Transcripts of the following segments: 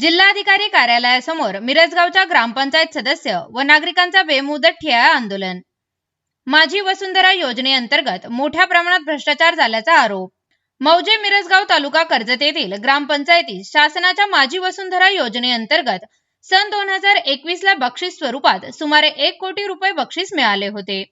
जिल्हाधिकारी कार्यालयासमोर मिरजगावच्या ग्रामपंचायत सदस्य व नागरिकांचा बेमुदत ठिया आंदोलन. माझी वसुंधरा योजनेअंतर्गत मोठ्या प्रमाणात भ्रष्टाचार झाल्याचा आरोप. मौजे मिरजगाव तालुका कर्जत येथील ग्रामपंचायतीत शासनाच्या माझी वसुंधरा योजनेअंतर्गत सन दोन हजार एकवीस ला बक्षीस स्वरूपात सुमारे एक कोटी रुपये बक्षीस मिळाले होते.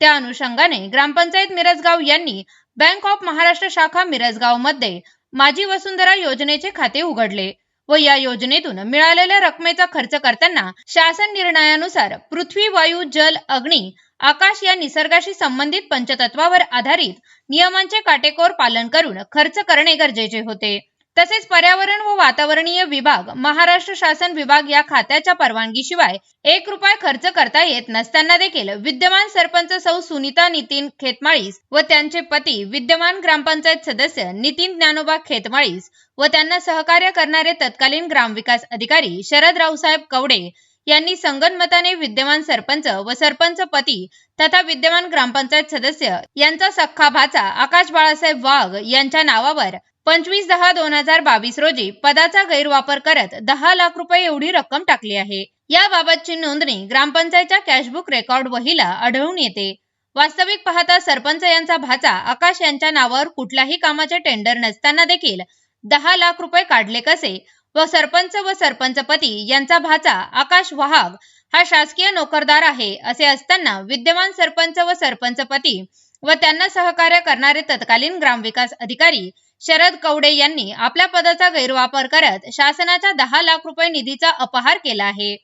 त्या अनुषंगाने ग्रामपंचायत मिरजगाव यांनी बँक ऑफ महाराष्ट्र शाखा मिरजगावमध्ये माझी वसुंधरा योजनेचे खाते उघडले. व या योजनेतून मिळालेल्या रकमेचा खर्च करताना शासन निर्णयानुसार पृथ्वी वायू जल अग्नी आकाश या निसर्गाशी संबंधित पंचतत्वावर आधारित नियमांचे काटेकोर पालन करून खर्च करणे गरजेचे होते. तसेच पर्यावरण व वातावरणीय विभाग महाराष्ट्र शासन विभाग या खात्याच्या परवानगीशिवाय एक रुपये खर्च करता येत नसताना देखील विद्यमान सरपंच सौ सुनीता नितीन खेतमाळीस व त्यांचे पती विद्यमान ग्रामपंचायत सदस्य नितीन ज्ञानोबा खेतमाळीस व त्यांना सहकार्य करणारे तत्कालीन ग्रामविकास अधिकारी शरद रावसाहेब कवडे यांनी संगनमताने विद्यमान सरपंच व सरपंच पती तथा विद्यमान ग्रामपंचायत सदस्य यांचा सख्खा भाचा आकाश बाळासाहेब वाघ यांच्या नावावर पंचवीस दहा दोन हजार बावीस रोजी पदाचा गैरवापर करत दहा लाख रुपये एवढी रक्कम टाकली आहे. याबाबतची नोंदणी ग्रामपंचायतच्या कॅशबुक रेकॉर्ड वहीला आढळून येते. वास्तविक पाहता सरपंच यांचा भाचा आकाश यांच्या नावावर कुठल्याही कामाचे टेंडर नसताना देखील दहा लाख रुपये काढले कसे? व सरपंच व सरपंचपती यांचा भाचा आकाश वहाग हा शासकीय नोकरदार आहे असे असताना विद्यमान सरपंच व सरपंचपती व त्यांना सहकार्य करणारे तत्कालीन ग्रामविकास अधिकारी शरद कवडे यांनी आपल्या पदाचा गैरवापर करत शासनाचा दहा लाख रुपये निधीचा अपहार केला आहे.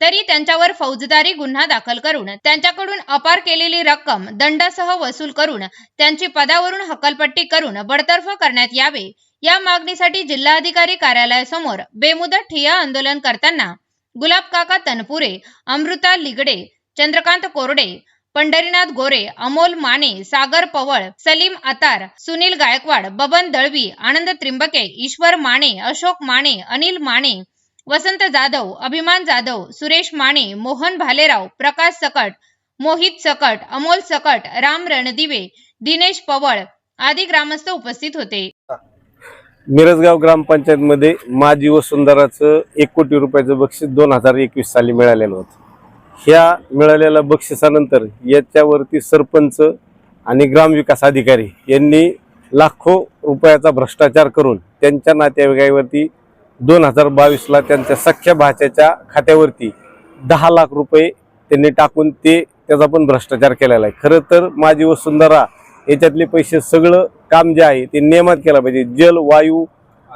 तरी त्यांच्यावर फौजदारी गुन्हा दाखल करून त्यांच्याकडून अपार केलेली रक्कम दंडासह वसूल करून त्यांची पदावरून हकलपट्टी करून बडतर्फ करण्यात यावे या मागणीसाठी जिल्हाधिकारी कार्यालयासमोर बेमुदत ठिया आंदोलन करताना गुलाब काका तनपुरे अमृता लिगडे चंद्रकांत कोरडे पंढरीनाथ गोरे अमोल माने सागर पवळ सलीम अतार सुनील गायकवाड बबन दळवी आनंद त्रिंबके ईश्वर माने अशोक माने अनिल माने वसंत जाधव अभिमान जाधव सुरेश माने मोहन भालेराव प्रकाश सकट मोहित सकट अमोल सकट राम रणदिवे दिनेश पवळ आदी ग्रामस्थ उपस्थित होते. मिरजगाव ग्रामपंचायतमध्ये माझी वसुंधराचं एक कोटी रुपयाचं बक्षीस दोन हजार एकवीस साली मिळालेलं होतं. ह्या मिळालेल्या बक्षिसानंतर याच्यावरती सरपंच आणि ग्रामविकास अधिकारी यांनी लाखो रुपयाचा भ्रष्टाचार करून त्यांच्या नातेवाईकावरती दोन हजार बावीसला त्यांच्या सख्या भाच्याच्या खात्यावरती दहा लाख रुपये त्यांनी टाकून ते त्याचा पण भ्रष्टाचार केलेला आहे. खरं तर माझी वसुंधरा याच्यातले पैसे सगळं काम जे आहे ते नियमात केलं पाहिजे. जल वायू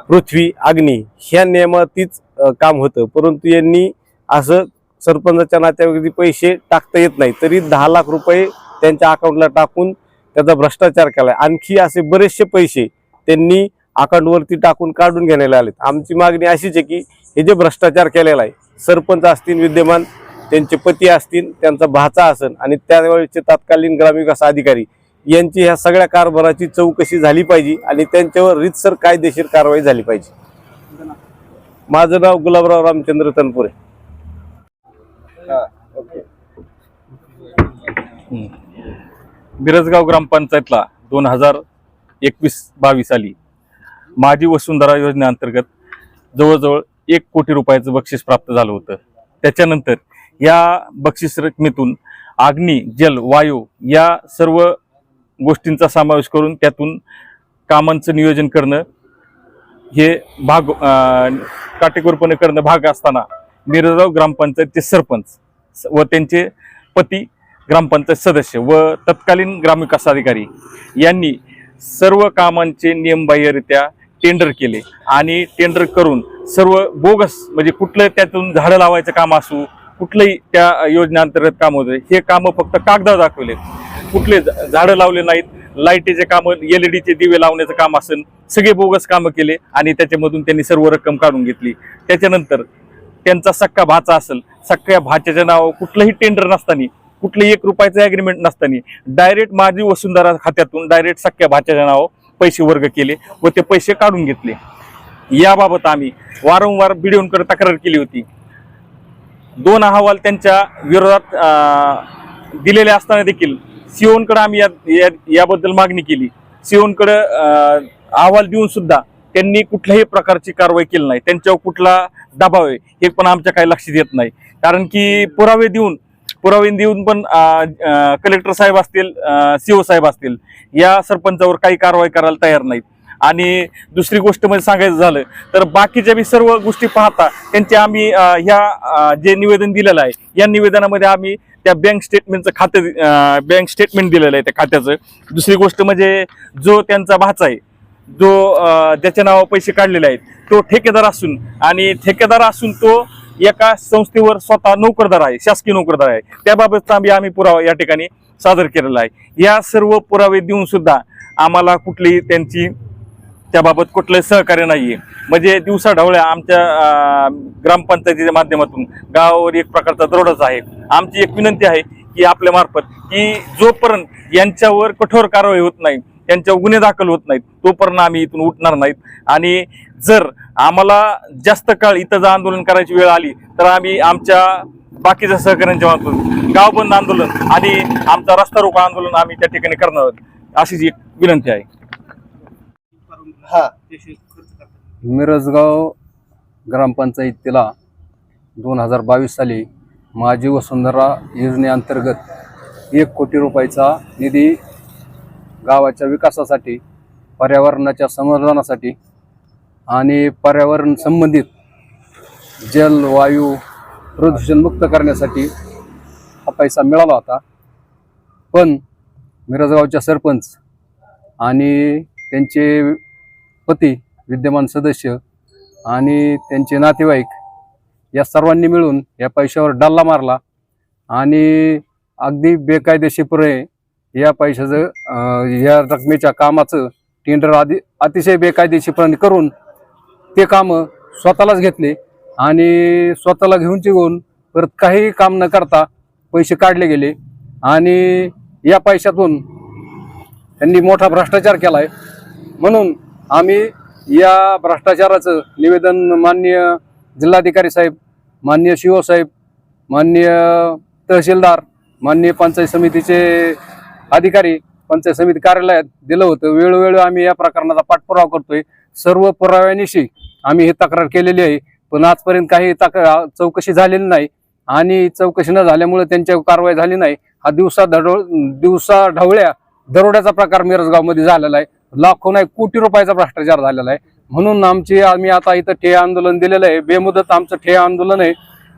पृथ्वी अग्नी ह्या नियमातीच काम होतं. परंतु यांनी असं सरपंचाच्या नात्यावरती पैसे टाकता येत नाही. तरी दहा लाख रुपये त्यांच्या अकाउंटला टाकून त्याचा भ्रष्टाचार केला आणखी असे बरेचसे पैसे त्यांनी अकाउंटवरती टाकून काढून घेण्याला आलेत. आमची मागणी अशीच आहे की हे जे भ्रष्टाचार केलेला आहे सरपंच असतील विद्यमान त्यांचे पती असतील त्यांचा भाचा असेल आणि त्यावेळेचे तत्कालीन ग्रामविकास अधिकारी यांची ह्या सगळ्या कारभाराची चौकशी झाली पाहिजे आणि त्यांच्यावर रितसर कायदेशीर कारवाई झाली पाहिजे. माझं नाव गुलाबराव रामचंद्र तनपुरे. मिरजगाव ग्रामपंचायतला दोन हजार एकवीस बावीस साली माझी वसुंधरा योजनेअंतर्गत जवळजवळ एक कोटी रुपयाचं बक्षीस प्राप्त झालं होतं. त्याच्यानंतर या बक्षीस रकमेतून अग्नी जल वायू या सर्व गोष्टींचा समावेश करून त्यातून कामांचं नियोजन करणं हे भाग काटेकोरपणे करणं भाग असताना मिरजगाव ग्रामपंचायतचे सरपंच व त्यांचे पती ग्रामपंचायत सदस्य व तत्कालीन ग्रामविकास अधिकारी यांनी सर्व कामांचे नियमबाह्यरित्या टेंडर केले आणि टेंडर करून सर्व बोगस म्हणजे कुठलं त्यातून झाडं लावायचं काम असू कुठलंही त्या योजनेअंतर्गत काम होते हे कामं फक्त कागदावर दाखवले. कुठले झाडं लावले नाहीत लाईटीचे कामं एल ई डीचे दिवे लावण्याचं काम असेल सगळे बोगस कामं केले आणि त्याच्यामधून त्यांनी सर्व रक्कम काढून घेतली. त्याच्यानंतर त्यांचा सक्का भाचा असेल सख्या भाच्याच्या नाव कुठलंही टेंडर नसताना कुठलंही एक रुपयाचं ॲग्रीमेंट नसताना डायरेक्ट माझी वसुंधरा खात्यातून डायरेक्ट सक्क्या भाच्याच्या नाव पैसे वर्ग केले व ते पैसे काढून घेतले. याबाबत आम्ही वारंवार बीडीओंकडे तक्रार केली होती. दोन अहवाल त्यांच्या विरोधात अं, दिलेले असताना देखील सीओनकडे आम्ही या- याबद्दल मागणी केली. सीओनकडे अहवाल देऊन सुद्धा त्यांनी कुठल्याही प्रकारची कारवाई केली नाही. त्यांच्यावर कुठला दबाव आहे हे पण आमच्या काही लक्षात येत नाही. कारण की पुरावे देऊन पुरावे देऊन पण कलेक्टर साहेब असतील सीओ साहेब असतील या सरपंचावर काही कारवाई करायला तयार नाहीत. आणि दुसरी गोष्ट म्हणजे सांगायचं झालं तर बाकीच्या बी सर्व गोष्टी पाहता त्यांचे आम्ही ह्या जे निवेदन दिलेलं आहे या निवेदनामध्ये आम्ही त्या बँक स्टेटमेंटचं खातं बँक स्टेटमेंट दिलेलं आहे त्या खात्याचं. दुसरी गोष्ट म्हणजे जो त्यांचा भाचा आहे जो ज्याच्या नावावर पैसे काढलेले आहेत तो ठेकेदार असून आणि ठेकेदार असून तो एका संस्थेवर स्वतः नोकरदार आहे शासकीय नोकरदार आहे. त्याबाबतचा आम्ही आम्ही पुरावा या ठिकाणी सादर केलेला आहे. या सर्व पुरावे देऊन सुद्धा आम्हाला कुठलीही त्यांची त्याबाबत कुठलंही सहकार्य नाहीये. म्हणजे दिवसा ढवळ्या आमच्या ग्रामपंचायतीच्या माध्यमातून गावावर एक प्रकारचा दरोडाच आहे. आमची एक विनंती आहे की आपल्यामार्फत की जोपर्यंत यांच्यावर कठोर कारवाई होत नाही त्यांच्यावर गुन्हे दाखल होत नाहीत. तोपर्यंत आम्ही इथून उठणार नाहीत. आणि जर आम्हाला जास्त काळ इथं जर आंदोलन करायची वेळ आली तर आम्ही आमच्या बाकीच्या सहकाऱ्यांच्या मार्फत गाव बंद आंदोलन आणि आमचा रस्ता रोको आंदोलन आम्ही त्या ठिकाणी करणार आहोत. अशीच एक विनंती आहे. मिरजगाव ग्रामपंचायतीला दोन हजार बावीस साली माझी वसुंधरा योजनेअंतर्गत एक कोटी रुपयाचा निधी गावाच्या विकासासाठी पर्यावरणाच्या संवर्धनासाठी आणि पर्यावरण संबंधित जल वायू प्रदूषणमुक्त करण्यासाठी हा पैसा मिळाला होता. पण मिरजगावच्या सरपंच आणि त्यांचे पती विद्यमान सदस्य आणि त्यांचे नातेवाईक या सर्वांनी मिळून या पैशावर डल्ला मारला आणि अगदी बेकायदेशीरपणे या पैशाचं या रकमेच्या कामाचं टेंडर आधी अतिशय बेकायदेशीरपणे करून ते कामं स्वतःलाच घेतले आणि स्वतःला घेऊन चिघून परत काहीही काम न करता पैसे काढले गेले. आणि या पैशातून त्यांनी मोठा भ्रष्टाचार केला आहे म्हणून आम्ही या भ्रष्टाचाराचं निवेदन माननीय जिल्हाधिकारी साहेब माननीय शिव साहेब माननीय तहसीलदार माननीय पंचायत समितीचे अधिकारी पंचायत समिती कार्यालयात दिलं होतं. वेळोवेळी आम्ही या प्रकरणाचा पाठपुरावा करतोय. सर्व पुराव्यानिशी आम्ही ही तक्रार केलेली आहे. पण आजपर्यंत काही तक्रार चौकशी झालेली नाही आणि चौकशी न झाल्यामुळे त्यांच्यावर कारवाई झाली नाही. हा दिवसा धडोळ दिवसा ढवळ्या दरोड्याचा प्रकार मिरजगावमध्ये झालेला आहे. लाखो नाही कोटी रुपयाचा भ्रष्टाचार झालेला आहे. म्हणून आमची आम्ही आता इथं ठे आंदोलन दिलेलं आहे. बेमुदत आमचं ठे आंदोलन आहे.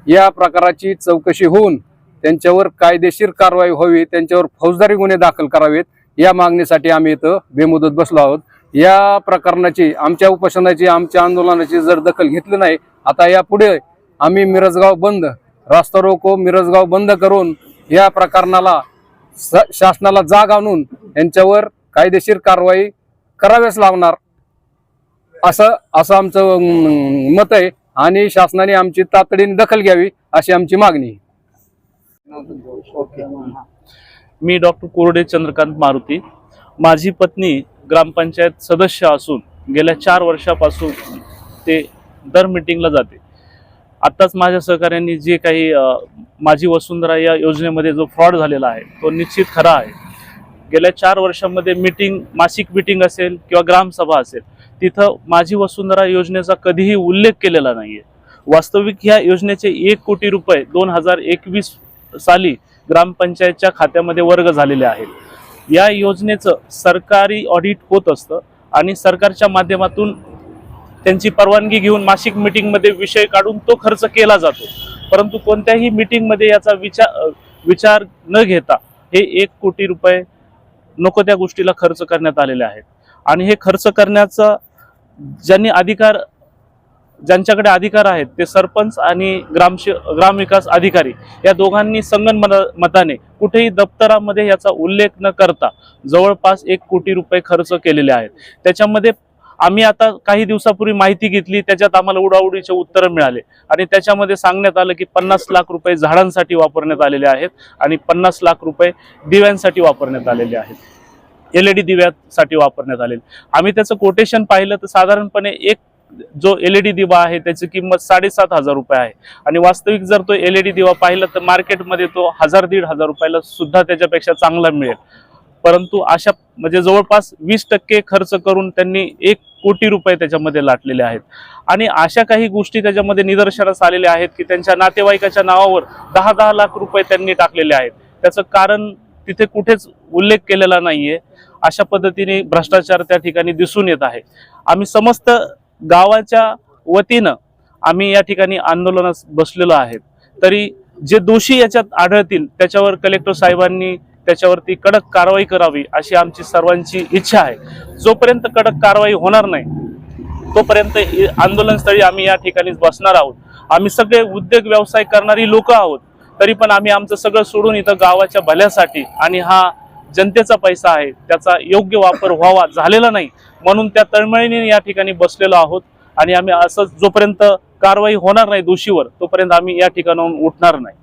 या प्रकाराची चौकशी होऊन त्यांच्यावर कायदेशीर कारवाई व्हावी त्यांच्यावर फौजदारी गुन्हे दाखल करावेत या मागणीसाठी आम्ही इथं बेमुदत बसलो आहोत. या प्रकरणाची आमच्या उपोषणाची आमच्या आंदोलनाची जर दखल घेतली नाही आता यापुढे आम्ही मिरजगाव बंद रास्ता रोको मिरजगाव बंद करून या प्रकरणाला स- शासनाला जाग आणून यांच्यावर कायदेशीर कारवाई कराव्याच लावणार असं असं आमचं मत आहे आणि शासनाने आमची तातडीने दखल घ्यावी अशी आमची मागणी ओके. मी डॉक्टर कोरडे चंद्रकांत मारुती. माझी पत्नी ग्रामपंचायत सदस्य असून गेल्या चार वर्षापासून ते दर मिटिंगला जाते. आत्ताच माझ्या सहकाऱ्यांनी जे काही माझी वसुंधरा या योजनेमध्ये जो फ्रॉड झालेला आहे तो निश्चित खरा आहे. गेल्या चार वर्षामध्ये मीटिंग मासिक मीटिंग असेल किंवा ग्रामसभा असेल तिथं माझी वसुंधरा योजनेचा कधीही उल्लेख केलेला नाही आहे वास्तविक ह्या योजनेचे एक कोटी रुपये दोन हजार एकवीस साली ग्रामपंचायतच्या खात्यामध्ये वर्ग झालेले आहेत. या योजनेचं सरकारी ऑडिट होत असतं आणि सरकारच्या माध्यमातून त्यांची परवानगी घेऊन मासिक मीटिंगमध्ये विषय काढून तो खर्च केला जातो. परंतु कोणत्याही मीटिंगमध्ये याचा विचार विचार न घेता हे एक कोटी रुपये नको त्या गोष्टीला खर्च करण्यात आलेले आहेत. आणि हे खर्च करण्याचा ज्यांनी अधिकार ज्यांच्याकडे अधिकार आहेत ते सरपंच आणि ग्रामश ग्रामविकास अधिकारी या दोघांनी संगनमत मताने कुठेही दप्तरामध्ये याचा उल्लेख न करता जवळपास एक कोटी रुपये खर्च केलेले आहेत. त्याच्यामध्ये आम्ही आता काही दिवसापूर्वी माहिती घेतली त्याच्यात आम्हाला उडाउडीचे उत्तरं मिळाले आणि त्याच्यामध्ये सांगण्यात आलं की पन्नास लाख रुपये झाडांसाठी वापरण्यात आलेले आहेत आणि पन्नास लाख रुपये दिव्यांसाठी वापरण्यात आलेले आहेत. एल ई डी दिव्यासाठी वापरण्यात आलेले. आम्ही त्याचं कोटेशन पाहिलं तर साधारणपणे एक जो एल ई डी दिवा आहे त्याची किंमत साडेसात हजार रुपये आहे. आणि वास्तविक जर तो एल ई डी दिवा पाहिला तर मार्केटमध्ये तो हजार दीड हजार रुपयाला सुद्धा त्याच्यापेक्षा चांगला मिळेल. परंतु अशा म्हणजे जवळपास वीस टक्के खर्च करून त्यांनी एक कोटी रुपये त्याच्यामध्ये लाटलेले आहेत. आणि अशा काही गोष्टी त्याच्यामध्ये निदर्शनास आलेल्या आहेत की त्यांच्या नातेवाईकाच्या नावावर दहा दहा लाख रुपये त्यांनी टाकलेले आहेत. त्याचं कारण तिथे कुठेच उल्लेख केलेला नाहीये. अशा पद्धतीने भ्रष्टाचार त्या ठिकाणी दिसून येत आहे. आम्ही समस्त गावाच्या वतीनं आम्ही या ठिकाणी आंदोलनास बसलेलो आहेत. तरी जे दोषी याच्यात आढळतील त्याच्यावर कलेक्टर साहेबांनी त्याच्यावरती कडक कारवाई करावी अशी आमची सर्वांची इच्छा आहे. जोपर्यंत कडक कारवाई होणार नाही तोपर्यंत आंदोलनस्थळी आम्ही या ठिकाणीच बसणार आहोत. आम्ही सगळे उद्योग व्यवसाय करणारी लोक आहोत तरी पण आम्ही आमचं सगळं सोडून इथं गावाच्या भल्यासाठी आणि हा जनतेचा पैसा आहे त्याचा योग्य वापर व्हावा झालेला नाही. म्हणून त्या तळमळीने या ठिकाणी बसलेलो आहोत आणि आम्ही असंच जोपर्यंत कारवाई होणार नाही दोषीवर तोपर्यंत आम्ही या ठिकाणाहून उठणार नाही.